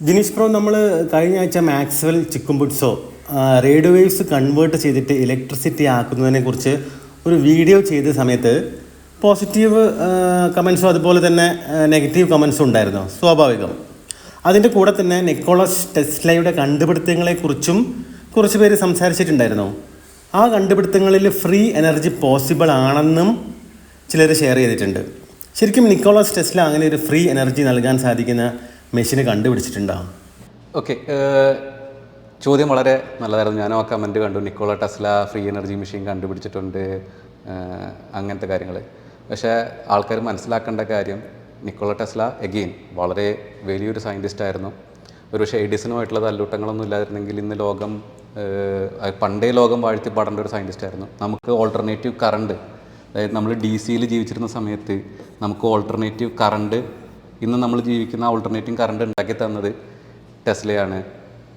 Jineesh pro നമ്മൾ കഴിഞ്ഞ ആഴ്ച മാക്സ്വൽ ചിക്കുംബുട്സോ റേഡിയോ വേവ്സ് കൺവേർട്ട് ചെയ്തിട്ട് ഇലക്ട്രിസിറ്റി ആക്കുന്നതിനെ കുറിച്ച് ഒരു വീഡിയോ ചെയ്ത സമയത്ത് പോസിറ്റീവ് കമൻസും അതുപോലെ തന്നെ നെഗറ്റീവ് കമൻസും ഉണ്ടായിരുന്നു സ്വാഭാവികം. അതിന്റെ കൂടെ തന്നെ നിക്കോളസ് ടെസ്ലയുടെ കണ്ടുപിടുത്തങ്ങളെക്കുറിച്ചും കുറച്ച് പേര് സംസാരിച്ചിട്ടുണ്ടായിരുന്നു. ആ കണ്ടുപിടുത്തങ്ങളിൽ ഫ്രീ എനർജി പോസിബിൾ ആണെന്നും ചിലർ ഷെയർ ചെയ്തിട്ടുണ്ട്. ശരിക്കും നിക്കോളസ് ടെസ്ല അങ്ങനെ ഒരു ഫ്രീ എനർജി നൽകാൻ സാധിക്കുന്ന മെഷീന് കണ്ടുപിടിച്ചിട്ടുണ്ടാവും ഓക്കെ ചോദ്യം വളരെ നല്ലതായിരുന്നു. ഞാനും ആ കമന്റ് കണ്ടു. Nikola Tesla free energy machine കണ്ടുപിടിച്ചിട്ടുണ്ട് അങ്ങനത്തെ കാര്യങ്ങൾ പക്ഷേ ആൾക്കാർ മനസ്സിലാക്കേണ്ട കാര്യം നിക്കോള ടെസ്ല എഗെയിൻ വളരെ വലിയൊരു സയന്റിസ്റ്റ് ആയിരുന്നു. ഒരു പക്ഷേ എഡിസനുമായിട്ടുള്ള തല്ലൂട്ടങ്ങളൊന്നും ഇല്ലായിരുന്നെങ്കിൽ ഇന്ന് ലോകം പണ്ടേ ലോകം വാഴ്ത്തി പാടേണ്ട ഒരു സയന്റിസ്റ്റ് ആയിരുന്നു. നമുക്ക് ഓൾട്ടർനേറ്റീവ് കറണ്ട് അതായത് നമ്മൾ ഡി സിയിൽ ജീവിച്ചിരുന്ന സമയത്ത് നമുക്ക് ഓൾട്ടർനേറ്റീവ് കറണ്ട് ഇന്ന് നമ്മൾ ജീവിക്കുന്ന ഓൾട്ടർനേറ്റിംഗ് കറണ്ട് ഉണ്ടാക്കി തന്നത് ടെസ്ലയാണ്.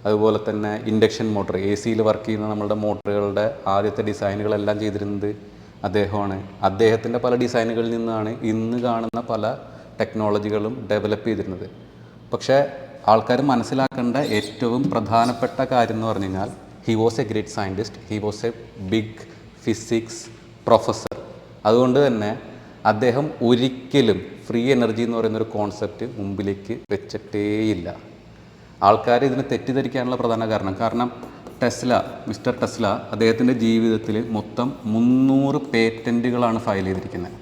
അതുപോലെ തന്നെ ഇൻഡക്ഷൻ മോട്ടോർ എ സിയിൽ വർക്ക് ചെയ്യുന്ന നമ്മളുടെ മോട്ടറുകളുടെ ആദ്യത്തെ ഡിസൈനുകളെല്ലാം ചെയ്തിരുന്നത് അദ്ദേഹമാണ്. അദ്ദേഹത്തിന്റെ പല ഡിസൈനുകളിൽ നിന്നാണ് ഇന്ന് കാണുന്ന പല ടെക്നോളജികളും ഡെവലപ്പ് ചെയ്തിരുന്നത്. പക്ഷേ ആൾക്കാർ മനസ്സിലാക്കേണ്ട ഏറ്റവും പ്രധാനപ്പെട്ട കാര്യം എന്ന് പറഞ്ഞു കഴിഞ്ഞാൽ he was a great scientist he was a big physics professor അതുകൊണ്ട് തന്നെ അദ്ദേഹം ഒരിക്കലും ഫ്രീ എനർജി എന്ന് പറയുന്ന ഒരു കോൺസെപ്റ്റ് മുമ്പിലേക്ക് വെച്ചിട്ടേയില്ല. ആൾക്കാർ ഇതിനെ തെറ്റിദ്ധരിക്കാനുള്ള പ്രധാന കാരണം. കാരണം ടെസ്ല മിസ്റ്റർ ടെസ്ല അദ്ദേഹത്തിന്റെ ജീവിതത്തിൽ മൊത്തം മുന്നൂറ് പേറ്റന്റുകളാണ് ഫയൽ ചെയ്തിരിക്കുന്നത്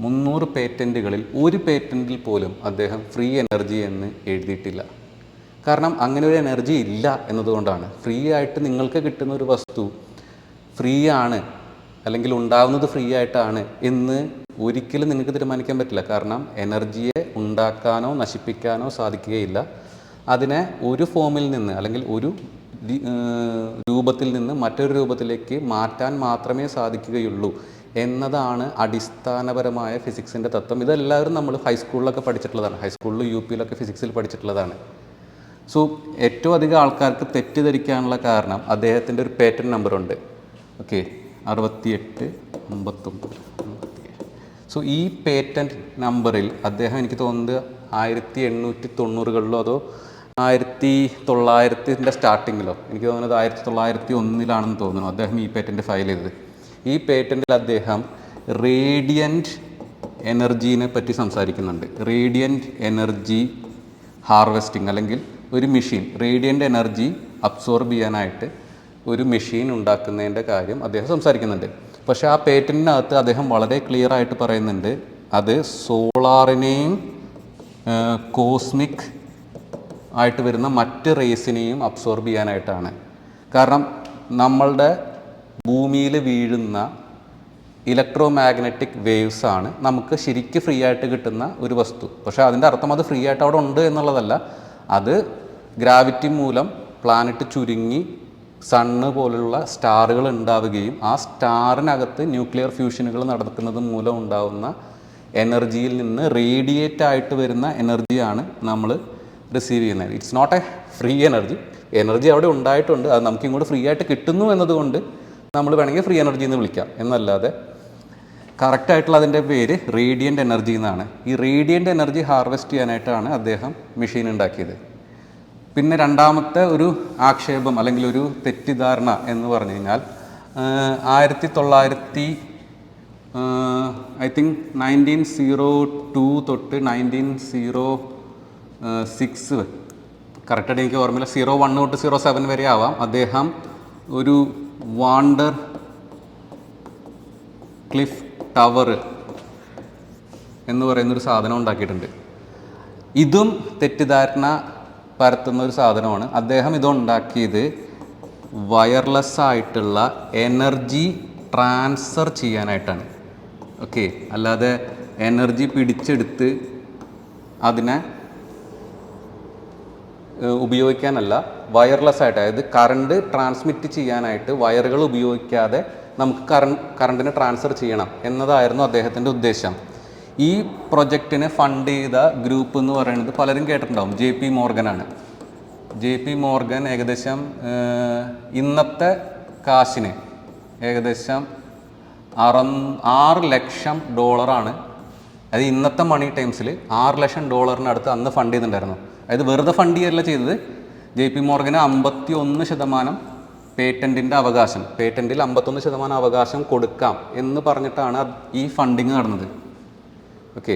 മുന്നൂറ് പേറ്റന്റുകളിൽ ഒരു പേറ്റന്റിൽ പോലും അദ്ദേഹം ഫ്രീ എനർജി എന്ന് എഴുതിയിട്ടില്ല. കാരണം അങ്ങനെ ഒരു എനർജി ഇല്ല എന്നതുകൊണ്ടാണ്. ഫ്രീ ആയിട്ട് നിങ്ങൾക്ക് കിട്ടുന്ന ഒരു വസ്തു ഫ്രീ ആണ് അല്ലെങ്കിൽ ഉണ്ടാവുന്നത് ഫ്രീ ആയിട്ടാണ് എന്ന് ഒരിക്കലും നിങ്ങൾക്ക് തീരുമാനിക്കാൻ പറ്റില്ല. കാരണം എനർജിയെ ഉണ്ടാക്കാനോ നശിപ്പിക്കാനോ സാധിക്കുകയില്ല. അതിനെ ഒരു ഫോമിൽ നിന്ന് അല്ലെങ്കിൽ ഒരു രൂപത്തിൽ നിന്ന് മറ്റൊരു രൂപത്തിലേക്ക് മാറ്റാൻ മാത്രമേ സാധിക്കുകയുള്ളൂ എന്നതാണ് അടിസ്ഥാനപരമായ ഫിസിക്സിന്റെ തത്വം. ഇതെല്ലാവരും നമ്മൾ ഹൈസ്കൂളിലൊക്കെ പഠിച്ചിട്ടുള്ളതാണ്. ഹൈസ്കൂളിലും യു പിയിലൊക്കെ ഫിസിക്സിൽ പഠിച്ചിട്ടുള്ളതാണ്. സോ ഏറ്റവും അധികം ആൾക്കാർക്ക് തെറ്റിദ്ധരിക്കാനുള്ള കാരണം അദ്ദേഹത്തിന്റെ ഒരു പേറ്റൻ നമ്പറുണ്ട് ഓക്കെ അറുപത്തിയെട്ട് അമ്പത്തൊമ്പത്. സോ ഈ പേറ്റന്റ് നമ്പറിൽ അദ്ദേഹം എനിക്ക് തോന്നുന്നത് ആയിരത്തി എണ്ണൂറ്റി തൊണ്ണൂറുകളിലോ അതോ ആയിരത്തി തൊള്ളായിരത്തിന്റെ സ്റ്റാർട്ടിങ്ങിലോ എനിക്ക് തോന്നുന്നത് ആയിരത്തി തൊള്ളായിരത്തി ഒന്നിലാണെന്ന് തോന്നുന്നു അദ്ദേഹം ഈ പേറ്റന്റ് ഫയൽ ചെയ്തത്. ഈ പേറ്റന്റിൽ അദ്ദേഹം റേഡിയന്റ് എനർജീനെ പറ്റി സംസാരിക്കുന്നുണ്ട്. റേഡിയന്റ് എനർജി ഹാർവെസ്റ്റിംഗ് അല്ലെങ്കിൽ ഒരു മെഷീൻ റേഡിയന്റ് എനർജി അബ്സോർബ് ചെയ്യാനായിട്ട് ഒരു മെഷീൻ ഉണ്ടാക്കുന്നതിന്റെ കാര്യം അദ്ദേഹം സംസാരിക്കുന്നുണ്ട്. പക്ഷേ ആ പേറ്റന്റിനകത്ത് അദ്ദേഹം വളരെ ക്ലിയർ ആയിട്ട് പറയുന്നുണ്ട് അത് സോളാറിനെയും കോസ്മിക് ആയിട്ട് വരുന്ന മറ്റ് റേസിനെയും അബ്സോർബ് ചെയ്യാനായിട്ടാണ്. കാരണം നമ്മളുടെ ഭൂമിയിൽ വീഴുന്ന ഇലക്ട്രോ മാഗ്നറ്റിക് വേവ്സ് ആണ് നമുക്ക് ശരിക്കും ഫ്രീ ആയിട്ട് കിട്ടുന്ന ഒരു വസ്തു. പക്ഷേ അതിന്റെ അർത്ഥം അത് ഫ്രീ ആയിട്ട് അവിടെ ഉണ്ട് എന്നുള്ളതല്ല അത് ഗ്രാവിറ്റി മൂലം പ്ലാനറ്റ് ചുരുങ്ങി സണ്ണ് പോലുള്ള സ്റ്റാറുകൾ ഉണ്ടാവുകയും ആ സ്റ്റാറിനകത്ത് ന്യൂക്ലിയർ ഫ്യൂഷനുകൾ നടക്കുന്നത് മൂലം ഉണ്ടാവുന്ന എനർജിയിൽ നിന്ന് റേഡിയേറ്റ് ആയിട്ട് വരുന്ന എനർജിയാണ് നമ്മൾ റിസീവ് ചെയ്യുന്നത്. It's not a free energy energy അവിടെ ഉണ്ടായിട്ടുണ്ട്. അത് നമുക്ക് ഇങ്ങോട്ട് ഫ്രീ ആയിട്ട് കിട്ടുന്നു എന്നതുകൊണ്ട് നമ്മൾ വേണമെങ്കിൽ ഫ്രീ എനർജി എന്ന് വിളിക്കാം. എന്നല്ലാതെ കറക്റ്റായിട്ടുള്ള അതിന്റെ പേര് റേഡിയന്റ് എനർജി എന്നാണ്. ഈ റേഡിയന്റ് എനർജി ഹാർവെസ്റ്റ് ചെയ്യാനായിട്ടാണ് അദ്ദേഹം മെഷീൻ ഉണ്ടാക്കിയത്. പിന്നെ രണ്ടാമത്തെ ഒരു ആക്ഷേപം അല്ലെങ്കിൽ ഒരു തെറ്റിദ്ധാരണ എന്ന് പറഞ്ഞു കഴിഞ്ഞാൽ ആയിരത്തി തൊള്ളായിരത്തി I think nineteen zero two തൊട്ട് നയന്റീൻ സീറോ സിക്സ് കറക്റ്റായിട്ട് എനിക്ക് ഓർമ്മയില്ല. സീറോ വൺ തൊട്ട് സീറോ സെവൻ വരെ ആവാം. അദ്ദേഹം ഒരു വാണ്ടർ ക്ലിഫ് ടവർ എന്ന് പറയുന്നൊരു സാധനം ഉണ്ടാക്കിയിട്ടുണ്ട്. ഇതും തെറ്റിദ്ധാരണ പരത്തുന്ന ഒരു സാധനമാണ്. അദ്ദേഹം ഇതുണ്ടാക്കിയത് വയർലെസ് ആയിട്ടുള്ള എനർജി ട്രാൻസ്ഫർ ചെയ്യാനായിട്ടാണ്. ഓക്കെ അല്ലാതെ എനർജി പിടിച്ചെടുത്ത് അതിനെ ഉപയോഗിക്കാനല്ല വയർലെസ് ആയിട്ട് അതായത് കറണ്ട് ട്രാൻസ്മിറ്റ് ചെയ്യാനായിട്ട് വയറുകൾ ഉപയോഗിക്കാതെ നമുക്ക് കറണ്ട് കറണ്ടിനെ ട്രാൻസ്ഫർ ചെയ്യണം എന്നതായിരുന്നു അദ്ദേഹത്തിന്റെ ഉദ്ദേശം. ഈ പ്രൊജക്റ്റിനെ ഫണ്ട് ചെയ്ത ഗ്രൂപ്പ് എന്ന് പറയുന്നത് പലരും കേട്ടിട്ടുണ്ടാവും. ജെ പി മോർഗനാണ് ജെ പി മോർഗൻ ഏകദേശം ഇന്നത്തെ കാശിന് ഏകദേശം അറ ആറ് ലക്ഷം ഡോളറാണ് അത് ഇന്നത്തെ മണി ടൈംസിൽ ആറ് ലക്ഷം ഡോളറിനടുത്ത് അന്ന് ഫണ്ട് ചെയ്തിട്ടുണ്ടായിരുന്നു. അതായത് വെറുതെ ഫണ്ട് ചെയ്യല്ല ചെയ്തത്. ജെ പി മോർഗന് അമ്പത്തി ഒന്ന് ശതമാനം പേറ്റന്റിന്റെ അവകാശം. പേറ്റന്റിൽ അമ്പത്തൊന്ന് ശതമാനം അവകാശം കൊടുക്കാം എന്ന് പറഞ്ഞിട്ടാണ് ഈ ഫണ്ടിങ് നടന്നത്. ഓക്കെ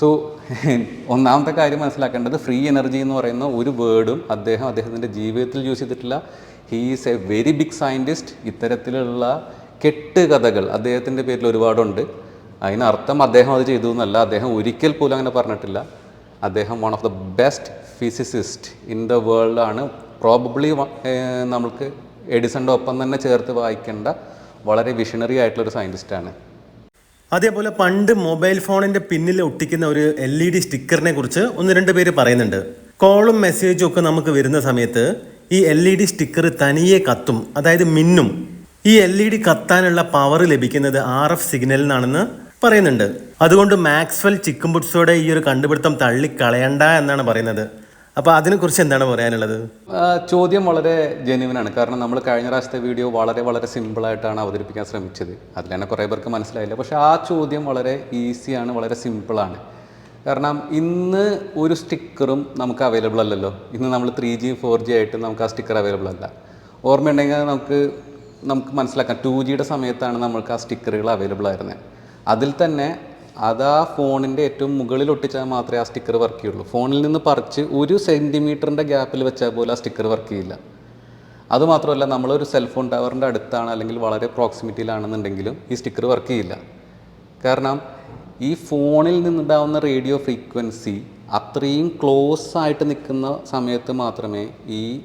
സോ ഒന്നാമത്തെ കാര്യം മനസ്സിലാക്കേണ്ടത് ഫ്രീ എനർജി എന്ന് പറയുന്ന ഒരു വേർഡും അദ്ദേഹം അദ്ദേഹത്തിന്റെ ജീവിതത്തിൽ യൂസ് ചെയ്തിട്ടില്ല. He's a very big scientist ഇത്തരത്തിലുള്ള കെട്ടുകഥകൾ അദ്ദേഹത്തിന്റെ പേരിൽ ഒരുപാടുണ്ട്. അതിനർത്ഥം അദ്ദേഹം അത് ചെയ്തു എന്നല്ല. അദ്ദേഹം ഒരിക്കൽ പോലും അങ്ങനെ പറഞ്ഞിട്ടില്ല. അദ്ദേഹം one of the best physicist in the world ആണ്. പ്രോബബ്ലി നമുക്ക് എഡിസണിന്റെ ഒപ്പം തന്നെ ചേർത്ത് വായിക്കേണ്ട വളരെ വിഷണറി ആയിട്ടുള്ളൊരു സയന്റിസ്റ്റാണ് അതേപോലെ പണ്ട് മൊബൈൽ ഫോണിന്റെ പിന്നിൽ ഒട്ടിക്കുന്ന ഒരു എൽ ഇ ഡി സ്റ്റിക്കറിനെ കുറിച്ച് ഒന്ന് രണ്ട് പേര് പറയുന്നുണ്ട്. കോളും മെസ്സേജും ഒക്കെ നമുക്ക് വരുന്ന സമയത്ത് ഈ എൽ ഇ ഡി സ്റ്റിക്കർ തനിയെ കത്തും അതായത് മിന്നും. ഈ എൽ ഇ ഡി കത്താനുള്ള പവർ ലഭിക്കുന്നത് ആർ എഫ് സിഗ്നലിൽ നിന്നാണെന്ന് പറയുന്നുണ്ട്. അതുകൊണ്ട് മാക്സ്വെൽ ചിക്കുംബുട്സോടെ ഈ ഒരു കണ്ടുപിടുത്തം തള്ളിക്കളയണ്ട എന്നാണ് പറയുന്നത്. അപ്പോൾ അതിനെക്കുറിച്ച് എന്താണ് പറയാനുള്ളത്? ചോദ്യം വളരെ ജെന്യുവനാണ്. കാരണം നമ്മൾ കഴിഞ്ഞ പ്രാവശ്യത്തെ വീഡിയോ വളരെ വളരെ സിമ്പിൾ ആയിട്ടാണ് അവതരിപ്പിക്കാൻ ശ്രമിച്ചത്. അതിൽ തന്നെ കുറേ പേർക്ക് മനസ്സിലായില്ല. പക്ഷെ ആ ചോദ്യം വളരെ ഈസിയാണ് വളരെ സിമ്പിളാണ് കാരണം ഇന്ന് ഒരു സ്റ്റിക്കറും നമുക്ക് അവൈലബിൾ അല്ലല്ലോ. ഇന്ന് നമ്മൾ ത്രീ ജി ഫോർ ജി ആയിട്ട് നമുക്ക് ആ സ്റ്റിക്കർ അവൈലബിൾ അല്ല. ഓർമ്മയുണ്ടെങ്കിൽ നമുക്ക് നമുക്ക് മനസ്സിലാക്കാം. ടു ജിയുടെ സമയത്താണ് നമുക്ക് ആ സ്റ്റിക്കറുകൾ അവൈലബിൾ ആയിരുന്നത്. അതിൽ തന്നെ അത് ആ ഫോണിന്റെ ഏറ്റവും മുകളിൽ ഒട്ടിച്ചാൽ മാത്രമേ ആ സ്റ്റിക്കർ വർക്ക് ചെയ്യുള്ളൂ. ഫോണിൽ നിന്ന് പറിച്ച് ഒരു സെന്റിമീറ്ററിന്റെ ഗ്യാപ്പിൽ വെച്ചാൽ പോലും ആ സ്റ്റിക്കർ വർക്ക് ചെയ്യില്ല. അതുമാത്രമല്ല നമ്മളൊരു സെൽഫോൺ ടവറിന്റെ അടുത്താണ് അല്ലെങ്കിൽ വളരെ പ്രോക്സിമിറ്റിയിലാണെന്നുണ്ടെങ്കിലും ഈ സ്റ്റിക്കർ വർക്ക് ചെയ്യില്ല. കാരണം ഈ ഫോണിൽ നിന്നുണ്ടാവുന്ന റേഡിയോ ഫ്രീക്വൻസി അത്രയും ക്ലോസ് ആയിട്ട് നിൽക്കുന്ന സമയത്ത് മാത്രമേ ഈ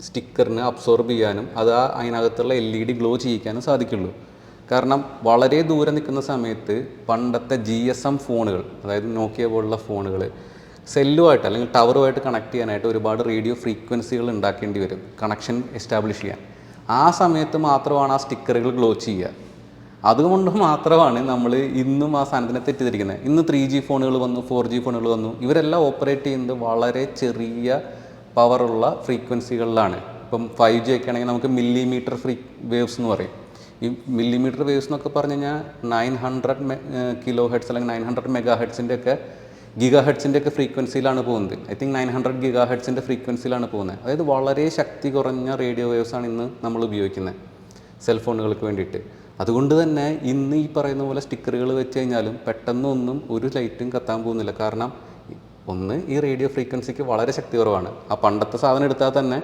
സ്റ്റിക്കറിന് അബ്സോർബ് ചെയ്യാനും അത് അതിനകത്തുള്ള എൽ ഇ ഡി ഗ്ലോ ചെയ്യിക്കാനും സാധിക്കുള്ളൂ. കാരണം വളരെ ദൂരെ നിൽക്കുന്ന സമയത്ത് പണ്ടത്തെ ജി എസ് എം ഫോണുകൾ അതായത് നോക്കിയ പോലുള്ള ഫോണുകൾ സെല്ലുമായിട്ട് അല്ലെങ്കിൽ ടവറുമായിട്ട് കണക്ട് ചെയ്യാനായിട്ട് ഒരുപാട് റേഡിയോ ഫ്രീക്വൻസികൾ ഉണ്ടാക്കേണ്ടി വരും കണക്ഷൻ എസ്റ്റാബ്ലിഷ് ചെയ്യാൻ. ആ സമയത്ത് മാത്രമാണ് ആ സ്റ്റിക്കറുകൾ ഗ്ലോ ചെയ്യുക. അതുകൊണ്ട് മാത്രമാണ് നമ്മൾ ഇന്നും ആ സാധനത്തിനെ തെറ്റിദ്ധരിക്കുന്നത്. ഇന്ന് ത്രീ ജി ഫോണുകൾ വന്നു ഫോർ ജി ഫോണുകൾ വന്നു ഇവരെല്ലാം ഓപ്പറേറ്റ് ചെയ്യുന്നത് വളരെ ചെറിയ പവറുള്ള ഫ്രീക്വൻസികളിലാണ് ഇപ്പം ഫൈവ് ജി ഒക്കെ ആണെങ്കിൽ നമുക്ക് മില്ലിമീറ്റർ ഫ്രീ വേവ്സ് എന്ന് പറയും. ഈ മില്ലിമീറ്റർ വേവ്സ് എന്നൊക്കെ പറഞ്ഞു കഴിഞ്ഞാൽ നയൻ ഹൺഡ്രഡ് കിലോ ഹെഡ്സ് അല്ലെങ്കിൽ നയൻ ഹൺഡ്രഡ് മെഗാ ഹെഡ്സിന്റെ ഒക്കെ ഗിഗാ ഹെഡ്സിന്റെ ഒക്കെ ഫ്രീക്വൻസിയിലാണ് പോകുന്നത്. I think nine hundred giga ഹെഡ്സിന്റെ ഫ്രീക്വൻസിയിലാണ് പോകുന്നത്. അതായത് വളരെ ശക്തി കുറഞ്ഞ റേഡിയോ വേവ്സ് ആണ് ഇന്ന് നമ്മൾ ഉപയോഗിക്കുന്നത് സെൽഫോണുകൾക്ക് വേണ്ടിയിട്ട്. അതുകൊണ്ട് തന്നെ ഇന്ന് ഈ പറയുന്ന പോലെ സ്റ്റിക്കറുകൾ വെച്ച് കഴിഞ്ഞാലും പെട്ടെന്നൊന്നും ഒരു ലൈറ്റും കത്താൻ പോകുന്നില്ല. കാരണം ഒന്ന് ഈ റേഡിയോ ഫ്രീക്വൻസിക്ക് വളരെ ശക്തി കുറവാണ്. ആ പണ്ടത്തെ സാധനം എടുത്താൽ തന്നെ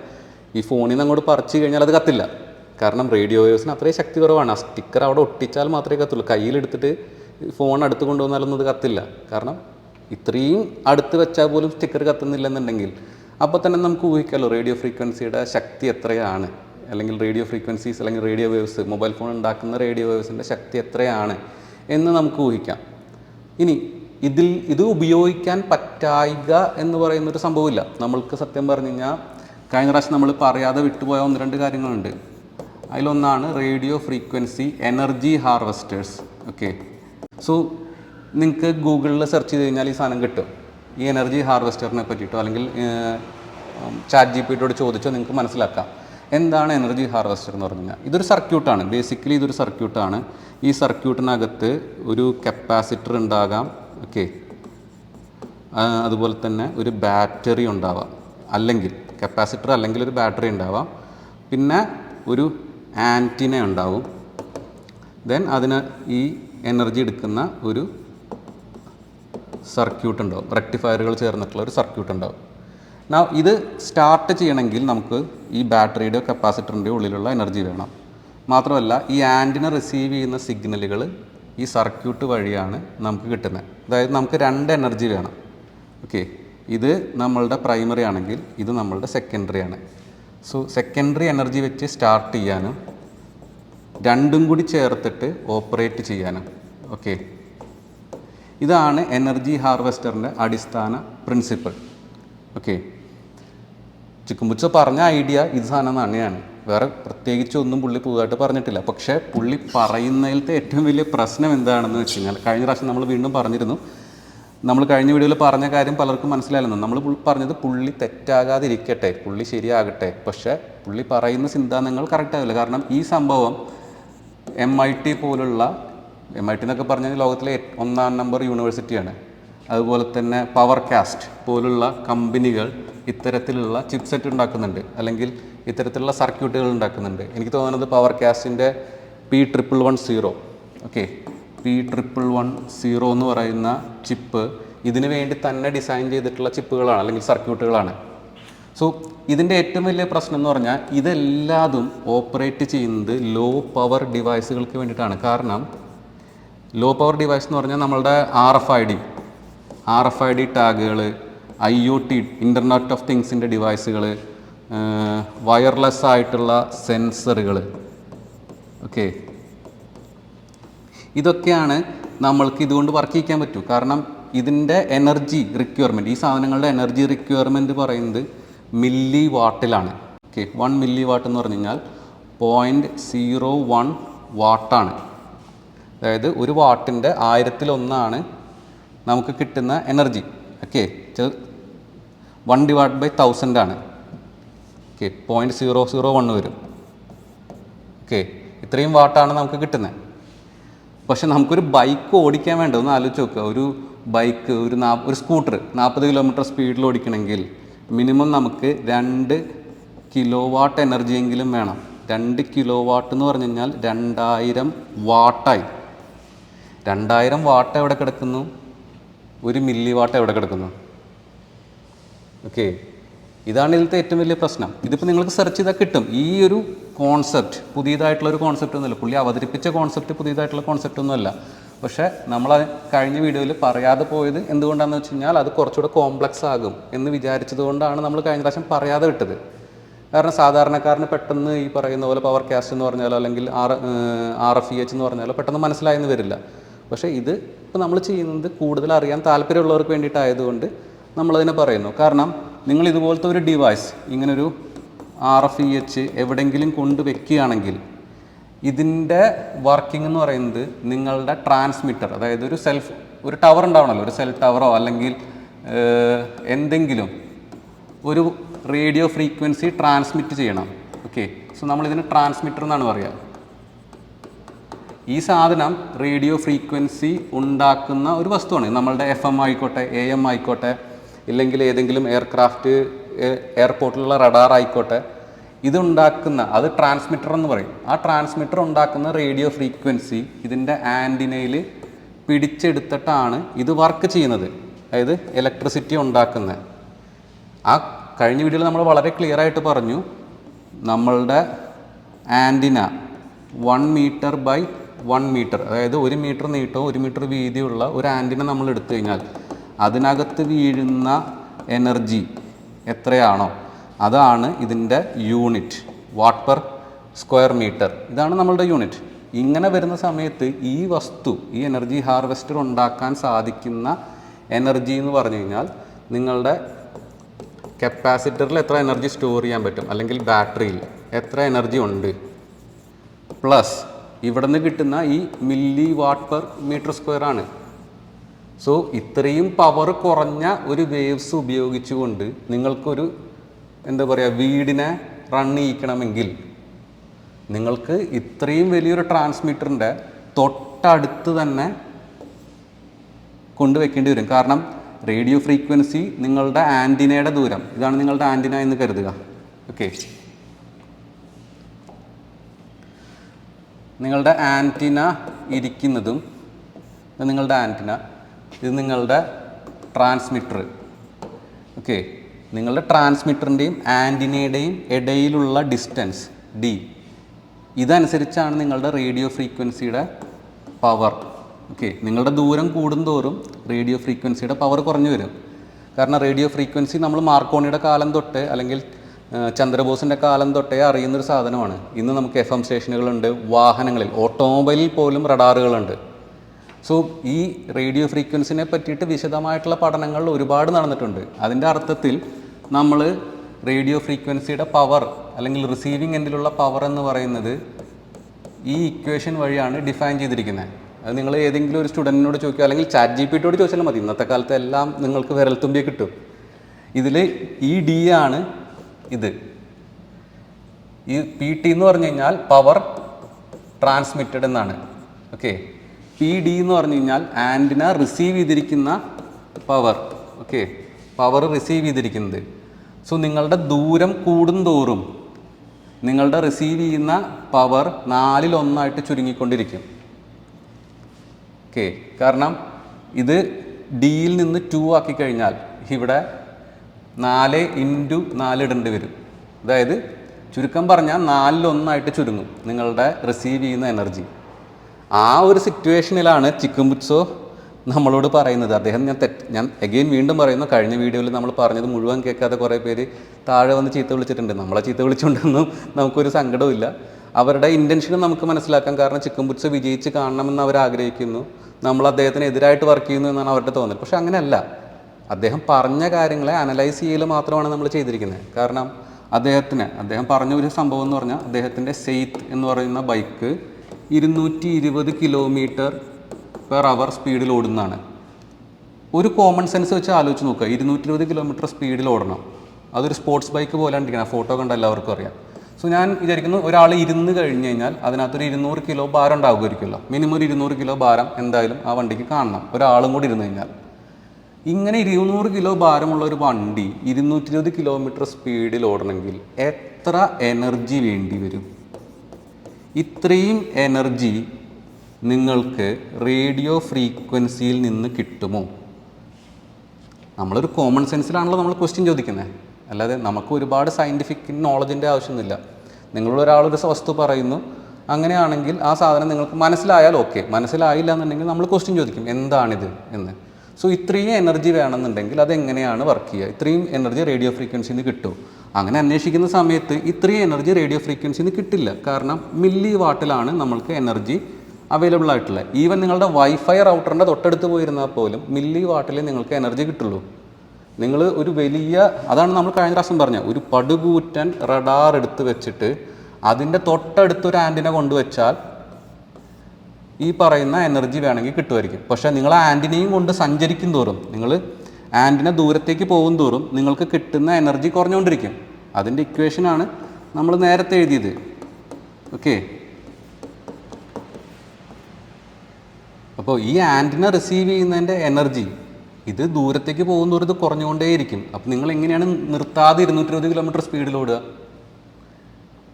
ഈ ഫോണിൽ നിന്ന് അങ്ങോട്ട് പറിച്ചു കഴിഞ്ഞാൽ അത് കത്തില്ല. കാരണം റേഡിയോ വേവ്സിന് അത്രയും ശക്തി കുറവാണ്. ആ സ്റ്റിക്കർ അവിടെ ഒട്ടിച്ചാൽ മാത്രമേ കത്തുള്ളൂ. കയ്യിലെടുത്തിട്ട് ഫോൺ അടുത്ത് കൊണ്ടുവന്നാലൊന്നും അത് കത്തില്ല. കാരണം ഇത്രയും അടുത്ത് വെച്ചാൽ പോലും സ്റ്റിക്കർ കത്തുന്നില്ലെന്നുണ്ടെങ്കിൽ അപ്പോൾ തന്നെ നമുക്ക് ഊഹിക്കാമല്ലോ റേഡിയോ ഫ്രീക്വൻസിയുടെ ശക്തി എത്രയാണ്? അല്ലെങ്കിൽ റേഡിയോ ഫ്രീക്വൻസീസ് അല്ലെങ്കിൽ റേഡിയോ വേവ്സ് മൊബൈൽ ഫോൺ ഉണ്ടാക്കുന്ന റേഡിയോ വേവ്സിന്റെ ശക്തി എത്രയാണ് എന്ന് നമുക്ക് ഊഹിക്കാം. ഇനി ഇതിൽ ഇത് ഉപയോഗിക്കാൻ പറ്റായിക എന്ന് പറയുന്നൊരു സംഭവമില്ല. നമ്മൾക്ക് സത്യം പറഞ്ഞു കഴിഞ്ഞാൽ കഴിഞ്ഞ പ്രാവശ്യം നമ്മൾ പറയാതെ വിട്ടുപോയ ഒന്ന് രണ്ട് കാര്യങ്ങളുണ്ട്. അതിലൊന്നാണ് radio frequency energy harvesters. Okay so നിങ്ങൾക്ക് ഗൂഗിളിൽ സെർച്ച് ചെയ്ത് കഴിഞ്ഞാൽ ഈ സാധനം കിട്ടും. ഈ എനർജി ഹാർവെസ്റ്ററിനെ പറ്റിയിട്ടോ അല്ലെങ്കിൽ ചാറ്റ് ജി പിയോട് ചോദിച്ചോ നിങ്ങൾക്ക് മനസ്സിലാക്കാം. എന്താണ് എനർജി ഹാർവെസ്റ്റർ എന്ന് പറഞ്ഞു കഴിഞ്ഞാൽ? ഇതൊരു സർക്യൂട്ടാണ്. ബേസിക്കലി ഇതൊരു സർക്യൂട്ടാണ്. ഈ സർക്യൂട്ടിനകത്ത് ഒരു കപ്പാസിറ്റർ ഉണ്ടാകാം. ഓക്കെ അതുപോലെ തന്നെ ഒരു ബാറ്ററി ഉണ്ടാവാം. അല്ലെങ്കിൽ കപ്പാസിറ്റർ അല്ലെങ്കിൽ ഒരു ബാറ്ററി ഉണ്ടാവാം. പിന്നെ ഒരു ആന്റിന ഉണ്ടാവും. ദെൻ അതിന് ഈ എനർജി എടുക്കുന്ന ഒരു സർക്യൂട്ട് ഉണ്ടാവും. റെക്ടിഫയറുകൾ ചേർന്നിട്ടുള്ള ഒരു സർക്യൂട്ട് ഉണ്ടാവും. നാ ഇത് സ്റ്റാർട്ട് ചെയ്യണമെങ്കിൽ നമുക്ക് ഈ ബാറ്ററിയുടെ കപ്പാസിറ്ററിന്റെ ഉള്ളിലുള്ള എനർജി വേണം. മാത്രമല്ല ഈ ആന്റിന റിസീവ് ചെയ്യുന്ന സിഗ്നലുകൾ ഈ സർക്യൂട്ട് വഴിയാണ് നമുക്ക് കിട്ടുന്നത്. അതായത് നമുക്ക് രണ്ട് എനർജി വേണം. ഓക്കെ ഇത് നമ്മളുടെ പ്രൈമറി ആണെങ്കിൽ ഇത് നമ്മളുടെ സെക്കൻഡറി ആണ്. സോ സെക്കൻഡറി എനർജി വെച്ച് സ്റ്റാർട്ട് ചെയ്യാനും രണ്ടും കൂടി ചേർത്തിട്ട് ഓപ്പറേറ്റ് ചെയ്യാനും. ഓക്കെ ഇതാണ് എനർജി ഹാർവെസ്റ്ററിന്റെ അടിസ്ഥാന പ്രിൻസിപ്പിൾ ഓക്കെ ചിക്കുമ്പുച്ച പറഞ്ഞ ഐഡിയ ഇത് സാധനം തന്നെയാണ് വേറെ പ്രത്യേകിച്ച് ഒന്നും പുള്ളി പുതുതായിട്ട് പറഞ്ഞിട്ടില്ല. പക്ഷേ പുള്ളി പറയുന്നതിലത്തെ ഏറ്റവും വലിയ പ്രശ്നം എന്താണെന്ന് വെച്ച് കഴിഞ്ഞാൽ കഴിഞ്ഞ പ്രാവശ്യം നമ്മൾ വീണ്ടും പറഞ്ഞിരുന്നു നമ്മൾ കഴിഞ്ഞ വീഡിയോയിൽ പറഞ്ഞ കാര്യം പലർക്കും മനസ്സിലായില്ലെന്ന്. നമ്മൾ പറഞ്ഞത് പുള്ളി തെറ്റാകാതിരിക്കട്ടെ പുള്ളി ശരിയാകട്ടെ. പക്ഷേ പുള്ളി പറയുന്ന സിദ്ധാന്തങ്ങൾ കറക്റ്റ് ആവില്ല. കാരണം ഈ സംഭവം എം ഐ ടി പോലുള്ള എം ഐ ടി എന്നൊക്കെ പറഞ്ഞാൽ ലോകത്തിലെ ഒന്നാം നമ്പർ യൂണിവേഴ്സിറ്റിയാണ് അതുപോലെ തന്നെ പവർ കാസ്റ്റ് പോലുള്ള കമ്പനികൾ ഇത്തരത്തിലുള്ള ചിപ്സെറ്റ് ഉണ്ടാക്കുന്നുണ്ട്. അല്ലെങ്കിൽ ഇത്തരത്തിലുള്ള സർക്യൂട്ടുകൾ ഉണ്ടാക്കുന്നുണ്ട്. എനിക്ക് തോന്നുന്നത് power കാസ്റ്റിന്റെ P triple one zero okay P triple one zero എന്ന് പറയുന്ന ചിപ്പ് ഇതിനു വേണ്ടി തന്നെ ഡിസൈൻ ചെയ്തിട്ടുള്ള ചിപ്പുകളാണ് അല്ലെങ്കിൽ സർക്യൂട്ടുകളാണ് സോ ഇതിന്റെ ഏറ്റവും വലിയ പ്രശ്നം എന്ന് പറഞ്ഞാൽ ഇതെല്ലാതും ഓപ്പറേറ്റ് ചെയ്യുന്നത് ലോ പവർ ഡിവൈസുകൾക്ക് വേണ്ടിയിട്ടാണ്. കാരണം ലോ പവർ ഡിവൈസ് എന്ന് പറഞ്ഞാൽ നമ്മളുടെ R F I D R F I D ടാഗുകൾ I O T internet of തിങ്സിന്റെ ഡിവൈസുകൾ വയർലെസ് ആയിട്ടുള്ള സെൻസറുകൾ ഓക്കെ ഇതൊക്കെയാണ് നമ്മൾക്ക് ഇതുകൊണ്ട് വർക്ക് ചെയ്യിക്കാൻ പറ്റൂ. കാരണം ഇതിന്റെ എനർജി റിക്വയർമെന്റ് ഈ സാധനങ്ങളുടെ എനർജി റിക്വയർമെന്റ് പറയുന്നത് മില്ലി വാട്ടിലാണ് ഓക്കെ വൺ മില്ലി വാട്ട് എന്ന് പറഞ്ഞു കഴിഞ്ഞാൽ പോയിന്റ് സീറോ വൺ വാട്ടാണ് അതായത് ഒരു വാട്ടിന്റെ ആയിരത്തിലൊന്നാണ് നമുക്ക് കിട്ടുന്ന energy okay one divide by thousand ആണ്. Okay point zero zero one വരും. ഓക്കെ ഇത്രയും വാട്ടാണ് നമുക്ക് കിട്ടുന്നത്. പക്ഷെ നമുക്കൊരു ബൈക്ക് ഓടിക്കാൻ വേണ്ട ഒന്ന് ആലോചിച്ച് നോക്കുക ഒരു ബൈക്ക് ഒരു നാ ഒരു സ്കൂട്ടർ നാൽപ്പത് കിലോമീറ്റർ സ്പീഡിൽ ഓടിക്കണമെങ്കിൽ മിനിമം നമുക്ക് രണ്ട് കിലോ വാട്ട് എനർജിയെങ്കിലും വേണം. രണ്ട് കിലോ വാട്ട് എന്ന് പറഞ്ഞു കഴിഞ്ഞാൽ രണ്ടായിരം വാട്ടായി രണ്ടായിരം വാട്ട് എവിടെ കിടക്കുന്നു? ഒരു മില്ലി വാട്ട് എവിടെ കിടക്കുന്നു? ഓക്കെ ഇതാണ് ഇതിലത്തെ ഏറ്റവും വലിയ പ്രശ്നം. ഇതിപ്പോൾ നിങ്ങൾക്ക് സെർച്ച് ചെയ്താൽ കിട്ടും. ഈ ഒരു കോൺസെപ്റ്റ് പുതിയതായിട്ടുള്ള ഒരു കോൺസെപ്റ്റ് ഒന്നുമല്ല. പുള്ളി അവതരിപ്പിച്ച കോൺസെപ്റ്റ് പുതിയതായിട്ടുള്ള കോൺസെപ്റ്റ് ഒന്നുമല്ല. പക്ഷേ നമ്മൾ കഴിഞ്ഞ വീഡിയോയിൽ പറയാതെ പോയത് എന്തുകൊണ്ടാണെന്ന് വെച്ച് കഴിഞ്ഞാൽ അത് കുറച്ചുകൂടെ കോംപ്ലക്സ് ആകും എന്ന് വിചാരിച്ചത് കൊണ്ടാണ് നമ്മൾ കഴിഞ്ഞ പ്രാവശ്യം പറയാതെ വിട്ടത്. കാരണം സാധാരണക്കാരന് പെട്ടെന്ന് ഈ പറയുന്ന പോലെ പവർ കാസ്റ്റ് എന്ന് പറഞ്ഞാലോ അല്ലെങ്കിൽ R R F E H എന്ന് പറഞ്ഞാലോ പെട്ടെന്ന് മനസ്സിലായെന്ന് വരില്ല. പക്ഷേ ഇത് ഇപ്പോൾ നമ്മൾ ചെയ്യുന്നത് കൂടുതൽ അറിയാൻ താല്പര്യമുള്ളവർക്ക് വേണ്ടിയിട്ടായതുകൊണ്ട് നമ്മളതിനെ പറയുന്നു. കാരണം നിങ്ങൾ ഇതുപോലത്തെ ഒരു ഡിവൈസ് ഇങ്ങനൊരു ആർ എഫ് ഇ എച്ച് എവിടെയെങ്കിലും കൊണ്ട് വെക്കുകയാണെങ്കിൽ ഇതിന്റെ വർക്കിംഗ് എന്ന് പറയുന്നത് നിങ്ങളുടെ ട്രാൻസ്മിറ്റർ അതായത് ഒരു സെൽഫ് ഒരു ടവർ ഉണ്ടാവണമല്ലോ ഒരു സെൽ ടവറോ അല്ലെങ്കിൽ എന്തെങ്കിലും ഒരു റേഡിയോ ഫ്രീക്വൻസി ട്രാൻസ്മിറ്റ് ചെയ്യണം. ഓക്കെ? സോ നമ്മളിതിന് ട്രാൻസ്മിറ്റർ എന്നാണ് പറയുക ഈ സാധനം റേഡിയോ ഫ്രീക്വൻസി ഉണ്ടാക്കുന്ന ഒരു വസ്തുവാണ്. നമ്മളുടെ എഫ് എം ആയിക്കോട്ടെ എ എം ആയിക്കോട്ടെ ഇല്ലെങ്കിൽ ഏതെങ്കിലും എയർക്രാഫ്റ്റ് എയർപോർട്ടിലുള്ള റഡാർ ആയിക്കോട്ടെ ഇതുണ്ടാക്കുന്ന അത് ട്രാൻസ്മിറ്റർ എന്ന് പറയും. ആ ട്രാൻസ്മിറ്റർ ഉണ്ടാക്കുന്ന റേഡിയോ ഫ്രീക്വൻസി ഇതിന്റെ ആന്റിനയിൽ പിടിച്ചെടുത്തിട്ടാണ് ഇത് വർക്ക് ചെയ്യുന്നത്. അതായത് ഇലക്ട്രിസിറ്റി ഉണ്ടാക്കുന്നത് ആ കഴിഞ്ഞ വീഡിയോയിൽ നമ്മൾ വളരെ ക്ലിയർ ആയിട്ട് പറഞ്ഞു നമ്മളുടെ antenna one metre by one metre അതായത് ഒരു മീറ്റർ നീട്ടവും ഒരു മീറ്റർ വീതിയുള്ള ഒരു ആന്റിന നമ്മൾ എടുത്തു കഴിഞ്ഞാൽ അതിനകത്ത് വീഴുന്ന എനർജി എത്രയാണോ അതാണ് ഇതിന്റെ unit watt per square metre. ഇതാണ് നമ്മളുടെ യൂണിറ്റ്. ഇങ്ങനെ വരുന്ന സമയത്ത് ഈ വസ്തു ഈ എനർജി ഹാർവെസ്റ്റർ ഉണ്ടാക്കാൻ സാധിക്കുന്ന എനർജി എന്ന് പറഞ്ഞു കഴിഞ്ഞാൽ നിങ്ങളുടെ കപ്പാസിറ്ററിൽ എത്ര എനർജി സ്റ്റോർ ചെയ്യാൻ പറ്റും? അല്ലെങ്കിൽ ബാറ്ററിയിൽ എത്ര എനർജി ഉണ്ട്? പ്ലസ് ഇവിടെ നിന്ന് കിട്ടുന്ന ഈ milli watt per metre square ആണ്. സോ ഇത്രയും പവർ കുറഞ്ഞ ഒരു വേവ്സ് ഉപയോഗിച്ചുകൊണ്ട് നിങ്ങൾക്കൊരു എന്താ പറയുക വീടിനെ റൺ ചെയ്യിക്കണമെങ്കിൽ നിങ്ങൾക്ക് ഇത്രയും വലിയൊരു ട്രാൻസ്മിറ്ററിന്റെ തൊട്ടടുത്ത് തന്നെ കൊണ്ടുവെക്കേണ്ടി വരും. കാരണം റേഡിയോ ഫ്രീക്വൻസി നിങ്ങളുടെ ആന്റിനയുടെ ദൂരം. ഇതാണ് നിങ്ങളുടെ ആന്റിന എന്ന് കരുതുക. ഓക്കെ നിങ്ങളുടെ ആന്റിന ഇരിക്കുന്നതും നിങ്ങളുടെ ആന്റിന ഇത് നിങ്ങളുടെ ട്രാൻസ്മിറ്റർ ഓക്കെ നിങ്ങളുടെ ട്രാൻസ്മിറ്ററിന്റെയും ആന്റിനയുടെയും ഇടയിലുള്ള ഡിസ്റ്റൻസ് ഡി ഇതനുസരിച്ചാണ് നിങ്ങളുടെ റേഡിയോ ഫ്രീക്വൻസിയുടെ പവർ ഓക്കെ നിങ്ങളുടെ ദൂരം കൂടുന്തോറും റേഡിയോ ഫ്രീക്വൻസിയുടെ പവർ കുറഞ്ഞു വരും. കാരണം റേഡിയോ ഫ്രീക്വൻസി നമ്മൾ മാർക്കോണിയുടെ കാലം തൊട്ട് അല്ലെങ്കിൽ ചന്ദ്രബോസിന്റെ കാലം തൊട്ടേ അറിയുന്നൊരു സാധനമാണ്. ഇന്ന് നമുക്ക് എഫ് എം സ്റ്റേഷനുകളുണ്ട് വാഹനങ്ങളിൽ ഓട്ടോമൊബൈലിൽ പോലും റഡാറുകളുണ്ട്. സോ ഈ റേഡിയോ ഫ്രീക്വൻസിനെ പറ്റിയിട്ട് വിശദമായിട്ടുള്ള പഠനങ്ങൾ ഒരുപാട് നടന്നിട്ടുണ്ട്. അതിന്റെ അർത്ഥത്തിൽ നമ്മൾ റേഡിയോ ഫ്രീക്വൻസിയുടെ പവർ അല്ലെങ്കിൽ റിസീവിങ് എൻഡിലുള്ള പവർ എന്ന് പറയുന്നത് ഈ ഇക്വേഷൻ വഴിയാണ് ഡിഫൈൻ ചെയ്തിരിക്കുന്നത്. അത് നിങ്ങൾ ഏതെങ്കിലും ഒരു സ്റ്റുഡന്റിനോട് ചോദിക്കുക അല്ലെങ്കിൽ ചാറ്റ് ജി പി ടിയോട് ചോദിച്ചാലും മതി. ഇന്നത്തെ കാലത്ത് എല്ലാം നിങ്ങൾക്ക് വിരൽത്തുമ്പിയെ കിട്ടും. ഇതിൽ ഈ ഡി ആണ് ഇത്. ഈ പി ടി എന്ന് പറഞ്ഞു കഴിഞ്ഞാൽ പവർ ട്രാൻസ്മിറ്റഡ് എന്നാണ്. ഓക്കെ പി ഡി എന്ന് പറഞ്ഞു കഴിഞ്ഞാൽ ആന്റിന റിസീവ് ചെയ്തിരിക്കുന്ന പവർ ഓക്കെ പവർ റിസീവ് ചെയ്തിരിക്കുന്നത്. സോ നിങ്ങളുടെ ദൂരം കൂടുന്തോറും നിങ്ങളുടെ റിസീവ് ചെയ്യുന്ന പവർ നാലിലൊന്നായിട്ട് ചുരുങ്ങിക്കൊണ്ടിരിക്കും. ഓക്കെ കാരണം ഇത് ഡിയിൽ നിന്ന് ടു ആക്കി കഴിഞ്ഞാൽ ഇവിടെ നാല് ഇന്റു നാല് ഇടേണ്ടി വരും. അതായത് ചുരുക്കം പറഞ്ഞാൽ നാലിലൊന്നായിട്ട് ചുരുങ്ങും നിങ്ങളുടെ റിസീവ് ചെയ്യുന്ന എനർജി ആ ഒരു സിറ്റുവേഷനിലാണ് ചിക്കുംബുത്സോ നമ്മളോട് പറയുന്നത്. അദ്ദേഹം ഞാൻ തെറ്റ് ഞാൻ എഗെയിൻ വീണ്ടും പറയുന്നു. കഴിഞ്ഞ വീഡിയോയിൽ നമ്മൾ പറഞ്ഞത് മുഴുവൻ കേൾക്കാതെ കുറേ പേര് താഴെ വന്ന് ചീത്ത വിളിച്ചിട്ടുണ്ട്. നമ്മളെ ചീത്ത വിളിച്ചുകൊണ്ടൊന്നും നമുക്കൊരു സങ്കടമില്ല അവരുടെ ഇന്റൻഷനും നമുക്ക് മനസ്സിലാക്കാം. കാരണം ചിക്കുംബുത്സ വിജയിച്ച് കാണണമെന്ന് അവർ ആഗ്രഹിക്കുന്നു. നമ്മൾ അദ്ദേഹത്തിന് എതിരായിട്ട് വർക്ക് ചെയ്യുന്നു എന്നാണ് അവരുടെ തോന്നൽ. പക്ഷെ അങ്ങനെയല്ല. അദ്ദേഹം പറഞ്ഞ കാര്യങ്ങളെ അനലൈസ് ചെയ്യൽ മാത്രമാണ് നമ്മൾ ചെയ്തിരിക്കുന്നത്. കാരണം അദ്ദേഹത്തിന് അദ്ദേഹം പറഞ്ഞ ഒരു സംഭവം എന്ന് പറഞ്ഞാൽ അദ്ദേഹത്തിന്റെ സെയ്ത്ത് എന്ന് പറയുന്ന ബൈക്ക് ഇരുന്നൂറ്റി ഇരുപത് കിലോമീറ്റർ പെർ അവർ സ്പീഡിൽ ഓടുന്നതാണ്. ഒരു കോമൺ സെൻസ് വെച്ച് ആലോചിച്ച് നോക്കുക. ഇരുന്നൂറ്റി ഇരുപത് കിലോമീറ്റർ സ്പീഡിൽ ഓടണം. അതൊരു സ്പോർട്സ് ബൈക്ക് പോലെ ഇരിക്കണം ഫോട്ടോ കണ്ട എല്ലാവർക്കും അറിയാം. സോ ഞാൻ വിചാരിക്കുന്നു ഒരാൾ ഇരുന്ന് കഴിഞ്ഞ് കഴിഞ്ഞാൽ അതിനകത്തൊരു ഇരുന്നൂറ് കിലോ ഭാരം ഉണ്ടാകുമായിരിക്കുമല്ലോ. മിനിമം ഒരു ഇരുന്നൂറ് കിലോ ഭാരം എന്തായാലും ആ വണ്ടിക്ക് കാണണം. ഒരാളും കൂടി ഇരുന്ന് കഴിഞ്ഞാൽ. ഇങ്ങനെ ഇരുന്നൂറ് കിലോ ഭാരമുള്ള ഒരു വണ്ടി ഇരുന്നൂറ്റി ഇരുപത് കിലോമീറ്റർ സ്പീഡിൽ ഓടണമെങ്കിൽ എത്ര എനർജി വേണ്ടി വരും? ഇത്രയും എനർജി നിങ്ങൾക്ക് റേഡിയോ ഫ്രീക്വൻസിയിൽ നിന്ന് കിട്ടുമോ? നമ്മളൊരു കോമൺ സെൻസിലാണല്ലോ നമ്മൾ ക്വസ്റ്റ്യൻ ചോദിക്കുന്നത് അല്ലാതെ നമുക്ക് ഒരുപാട് സയന്റിഫിക് നോളജിന്റെ ആവശ്യമൊന്നുമില്ല. നിങ്ങളോട് ഒരാളൊരു വസ്തു പറയുന്നു. അങ്ങനെയാണെങ്കിൽ ആ സാധനം നിങ്ങൾക്ക് മനസ്സിലായാൽ ഓക്കെ മനസ്സിലായില്ല എന്നുണ്ടെങ്കിൽ നമ്മൾ ക്വസ്റ്റ്യൻ ചോദിക്കും എന്താണിത്? എന്ന്. സോ ഇത്രയും എനർജി വേണമെന്നുണ്ടെങ്കിൽ അത് എങ്ങനെയാണ് വർക്ക് ചെയ്യുക? ഇത്രയും എനർജി റേഡിയോ ഫ്രീക്വൻസിയിൽ നിന്ന് കിട്ടും അങ്ങനെ അന്വേഷിക്കുന്ന സമയത്ത് ഇത്രയും എനർജി റേഡിയോ ഫ്രീക്വൻസിയിൽ നിന്ന് കിട്ടില്ല. കാരണം മില്ലി വാട്ടിലാണ് നമ്മൾക്ക് എനർജി അവൈലബിൾ ആയിട്ടുള്ളത് ഈവൻ നിങ്ങളുടെ വൈഫൈ റൗട്ടറിന്റെ തൊട്ടടുത്ത് പോയിരുന്നാൽ പോലും മില്ലി വാട്ടിലേ നിങ്ങൾക്ക് എനർജി കിട്ടുള്ളൂ. നിങ്ങൾ ഒരു വലിയ അതാണ് നമ്മൾ കഴിഞ്ഞ പ്രാവശ്യം പറഞ്ഞ ഒരു പടുകൂറ്റൻ റഡാർ എടുത്ത് വെച്ചിട്ട് അതിന്റെ തൊട്ടടുത്ത് ഒരു ആന്റിന കൊണ്ടുവച്ചാൽ ഈ പറയുന്ന എനർജി വേണമെങ്കിൽ കിട്ടുമായിരിക്കും. പക്ഷേ നിങ്ങൾ ആന്റിനെയും കൊണ്ട് സഞ്ചരിക്കും തോറും നിങ്ങൾ ആന്റിന ദൂരത്തേക്ക് പോകും തോറും നിങ്ങൾക്ക് കിട്ടുന്ന എനർജി കുറഞ്ഞുകൊണ്ടിരിക്കും. അതിന്റെ ഇക്വേഷനാണ് നമ്മൾ നേരത്തെ എഴുതിയത്. ഓക്കെ അപ്പോൾ ഈ ആന്റിന റിസീവ് ചെയ്യുന്നതിന്റെ എനർജി ഇത് ദൂരത്തേക്ക് പോകും തോറും ഇത് കുറഞ്ഞുകൊണ്ടേയിരിക്കും. അപ്പോൾ നിങ്ങൾ എങ്ങനെയാണ് നിർത്താതെ ഇരുന്നൂറ്റി ഇരുപത് കിലോമീറ്റർ സ്പീഡിൽ ഓടുക?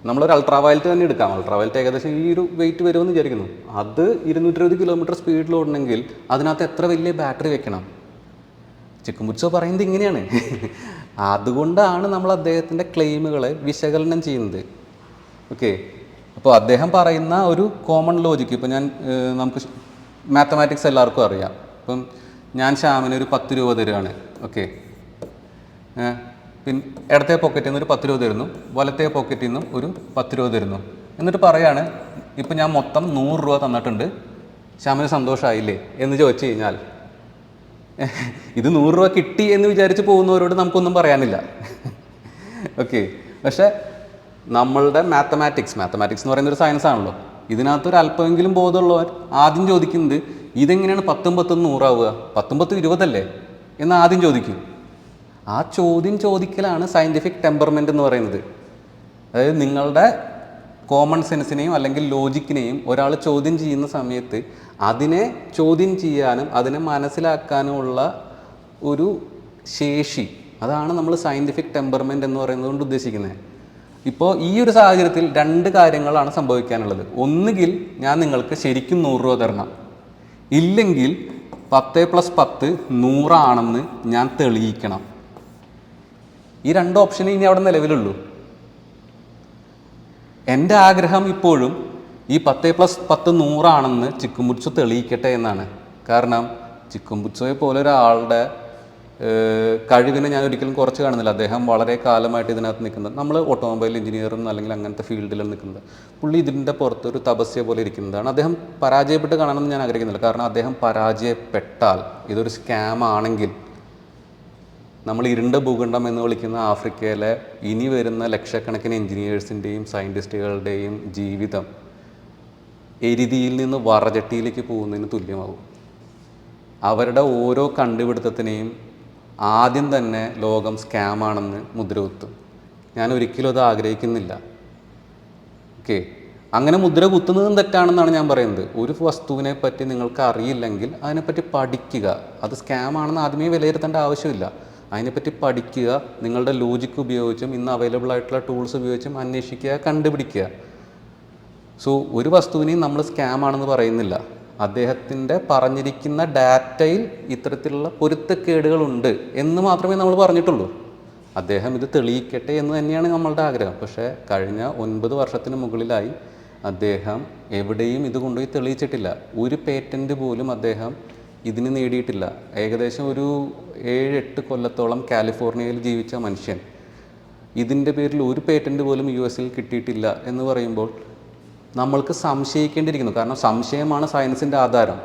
നമ്മളൊരു അൾട്രാ വയലറ്റ് തന്നെ എടുക്കാം. അൾട്രാ വയലറ്റ് ഏകദേശം ഈ ഒരു വെയിറ്റ് വരുമെന്ന് വിചാരിക്കുന്നു. അത് ഇരുന്നൂറ്റി ഇരുപത് കിലോമീറ്റർ സ്പീഡിൽ ഓടണമെങ്കിൽ അതിനകത്ത് എത്ര വലിയ ബാറ്ററി വെക്കണം? ചിക്കുമുച്ചോ പറയുന്നത് ഇങ്ങനെയാണ്. അതുകൊണ്ടാണ് നമ്മൾ അദ്ദേഹത്തിന്റെ ക്ലെയിമുകളെ വിശകലനം ചെയ്യുന്നത്. ഓക്കെ. അപ്പോൾ അദ്ദേഹം പറയുന്ന ഒരു കോമൺ ലോജിക്ക് ഇപ്പോൾ ഞാൻ നമുക്ക് മാത്തമാറ്റിക്സ് എല്ലാവർക്കും അറിയാം. ഇപ്പം ഞാൻ ശ്യാമിന് ഒരു പത്ത് രൂപ തരുവാണ് ഓക്കെ. പിന്നെ ഇടത്തെ പോക്കറ്റിൽ നിന്ന് ഒരു പത്ത് രൂപ തരുന്നു വലത്തെ പോക്കറ്റിൽ നിന്നും ഒരു പത്ത് രൂപ തരുന്നു. എന്നിട്ട് പറയാണ് ഇപ്പം ഞാൻ മൊത്തം നൂറ് രൂപ തന്നിട്ടുണ്ട്. ശ്യാമിന് സന്തോഷമായില്ലേ എന്ന് ചോദിച്ചു കഴിഞ്ഞാൽ ഇത് നൂറ് രൂപ കിട്ടി എന്ന് വിചാരിച്ച് പോകുന്നവരോട് നമുക്കൊന്നും പറയാനില്ല. ഓക്കെ പക്ഷേ നമ്മളുടെ മാത്തമാറ്റിക്സ് മാത്തമാറ്റിക്സ് എന്ന് പറയുന്ന ഒരു സയൻസ് ആണല്ലോ. ഇതിനകത്തൊരു അല്പമെങ്കിലും ബോധമുള്ളവർ ആദ്യം ചോദിക്കുന്നത് ഇതെങ്ങനെയാണ് പത്തും പത്തും നൂറാവുക? പത്തും പത്തും ഇരുപതല്ലേ? എന്ന് ആദ്യം ചോദിക്കും. ആ ചോദ്യം ചോദിക്കലാണ് സയന്റിഫിക് ടെമ്പർമെന്റ് എന്ന് പറയുന്നത്. അതായത് നിങ്ങളുടെ കോമൺ സെൻസിനെയും അല്ലെങ്കിൽ ലോജിക്കിനെയും ഒരാൾ ചോദ്യം ചെയ്യുന്ന സമയത്ത് അതിനെ ചോദ്യം ചെയ്യാനും അതിനെ മനസ്സിലാക്കാനുമുള്ള ഒരു ശേഷി. അതാണ് നമ്മൾ സയന്റിഫിക് ടെമ്പർമെന്റ് എന്ന് പറയുന്നത് കൊണ്ട് ഉദ്ദേശിക്കുന്നത്. ഇപ്പോൾ ഈ ഒരു സാഹചര്യത്തിൽ രണ്ട് കാര്യങ്ങളാണ് സംഭവിക്കാനുള്ളത്. ഒന്നുകിൽ ഞാൻ നിങ്ങൾക്ക് ശരിക്കും നൂറ് രൂപ തരണം. ഇല്ലെങ്കിൽ പത്ത് പ്ലസ് പത്ത് നൂറാണെന്ന് ഞാൻ തെളിയിക്കണം. ഈ രണ്ട് ഓപ്ഷനേ ഇനി അവിടെ നിലവിലുള്ളൂ. എന്റെ ആഗ്രഹം ഇപ്പോഴും ഈ പത്ത് പ്ലസ് പത്ത് നൂറാണെന്ന് ചിക്കുമുച്ചോ തെളിയിക്കട്ടെ എന്നാണ്. കാരണം ചിക്കുമുച്ചോയെ പോലെ ഒരാളുടെ കഴിവിനെ ഞാൻ ഒരിക്കലും കുറച്ച് കാണുന്നില്ല. അദ്ദേഹം വളരെ കാലമായിട്ട് ഇതിനകത്ത് നിൽക്കുന്നത്. നമ്മൾ ഓട്ടോമൊബൈൽ എഞ്ചിനീയറും അല്ലെങ്കിൽ അങ്ങനത്തെ ഫീൽഡിലും നിൽക്കുന്നത്. പുള്ളി ഇതിന്റെ പുറത്ത് ഒരു തപസ്യ പോലെ ഇരിക്കുന്നതാണ്. അദ്ദേഹം പരാജയപ്പെട്ട് കാണണമെന്ന് ഞാൻ ആഗ്രഹിക്കുന്നില്ല. കാരണം അദ്ദേഹം പരാജയപ്പെട്ടാൽ ഇതൊരു സ്കാം ആണെങ്കിൽ നമ്മൾ ഇരുണ്ട ഭൂഖണ്ഡം എന്ന് വിളിക്കുന്ന ആഫ്രിക്കയിലെ ഇനി വരുന്ന ലക്ഷക്കണക്കിന് എഞ്ചിനീയേഴ്സിന്റെയും സയന്റിസ്റ്റുകളുടെയും ജീവിതം എരിതിയിൽ നിന്ന് വറചട്ടിയിലേക്ക് പോകുന്നതിന് തുല്യമാകും. അവരുടെ ഓരോ കണ്ടുപിടുത്തത്തിനെയും ആദ്യം തന്നെ ലോകം സ്കാമാണെന്ന് മുദ്രകുത്തും. ഞാൻ ഒരിക്കലും അത് ആഗ്രഹിക്കുന്നില്ല. ഓക്കെ. അങ്ങനെ മുദ്ര കുത്തുന്നതും തെറ്റാണെന്നാണ് ഞാൻ പറയുന്നത്. ഒരു വസ്തുവിനെ പറ്റി നിങ്ങൾക്ക് അറിയില്ലെങ്കിൽ അതിനെപ്പറ്റി പഠിക്കുക. അത് സ്കാമാണെന്ന് ആദ്യമേ വിലയിരുത്തേണ്ട ആവശ്യമില്ല. അതിനെപ്പറ്റി പഠിക്കുക നിങ്ങളുടെ ലോജിക്ക് ഉപയോഗിച്ചും ഇന്ന് അവൈലബിൾ ആയിട്ടുള്ള ടൂൾസ് ഉപയോഗിച്ചും അന്വേഷിക്കുക കണ്ടുപിടിക്കുക. സോ ഒരു വസ്തുവിനെയും നമ്മൾ സ്കാം ആണെന്ന് പറയുന്നില്ല. അദ്ദേഹത്തിന്റെ പറഞ്ഞിരിക്കുന്ന ഡാറ്റയിൽ ഇത്തരത്തിലുള്ള പൊരുത്തക്കേടുകളുണ്ട് എന്ന് മാത്രമേ നമ്മൾ പറഞ്ഞിട്ടുള്ളൂ. അദ്ദേഹം ഇത് തെളിയിക്കട്ടെ എന്ന് തന്നെയാണ് നമ്മളുടെ ആഗ്രഹം. പക്ഷേ കഴിഞ്ഞ ഒൻപത് വർഷത്തിന് മുകളിലായി അദ്ദേഹം എവിടെയും ഇത് കൊണ്ടുപോയി തെളിയിച്ചിട്ടില്ല. ഒരു പേറ്റന്റ് പോലും അദ്ദേഹം ഇതിന് നേടിയിട്ടില്ല. ഏകദേശം ഒരു ഏഴ് എട്ട് കൊല്ലത്തോളം കാലിഫോർണിയയിൽ ജീവിച്ച മനുഷ്യൻ. ഇതിന്റെ പേരിൽ ഒരു പേറ്റന്റ് പോലും യു എസിൽ കിട്ടിയിട്ടില്ല എന്ന് പറയുമ്പോൾ നമ്മൾക്ക് സംശയിക്കേണ്ടിയിരിക്കുന്നു. കാരണം സംശയമാണ് സയൻസിന്റെ ആധാരം.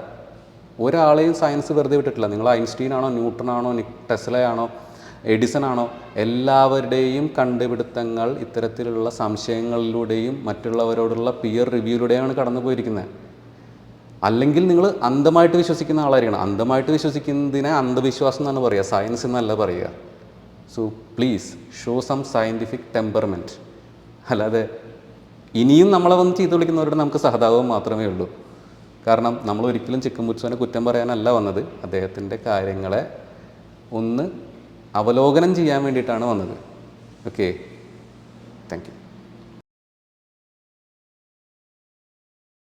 ഒരാളെയും സയൻസ് വെറുതെ വിട്ടിട്ടില്ല. നിങ്ങൾ ഐൻസ്റ്റീൻ ആണോ ന്യൂട്ടൺ ആണോ ടെസ്ലയാണോ എഡിസൺ ആണോ എല്ലാവരുടെയും കണ്ടുപിടുത്തങ്ങൾ ഇത്തരത്തിലുള്ള സംശയങ്ങളിലൂടെയും മറ്റുള്ളവരോടുള്ള പിയർ റിവ്യൂയിലൂടെയാണ് കടന്നു പോയിരിക്കുന്നത് അല്ലെങ്കിൽ നിങ്ങൾ അന്ധമായിട്ട് വിശ്വസിക്കുന്ന ആളായിരിക്കണം. അന്ധമായിട്ട് വിശ്വസിക്കുന്നതിനെ അന്ധവിശ്വാസം എന്നാണ് പറയുക. സയൻസ് എന്നല്ല പറയുക. So please show some scientific temperament അല്ലാതെ ഇനിയും നമ്മളെ വന്ന് ചെയ്തു വിളിക്കുന്നവരോട് നമുക്ക് സഹതാപം മാത്രമേ ഉള്ളൂ. കാരണം നമ്മൾ ഒരിക്കലും ചിക്കൻ മുത്സുവിനെ കുറ്റം പറയാനല്ല വന്നത്. അദ്ദേഹത്തിന്റെ കാര്യങ്ങളെ ഒന്ന് അവലോകനം ചെയ്യാൻ വേണ്ടിയിട്ടാണ് വന്നത്. Okay thank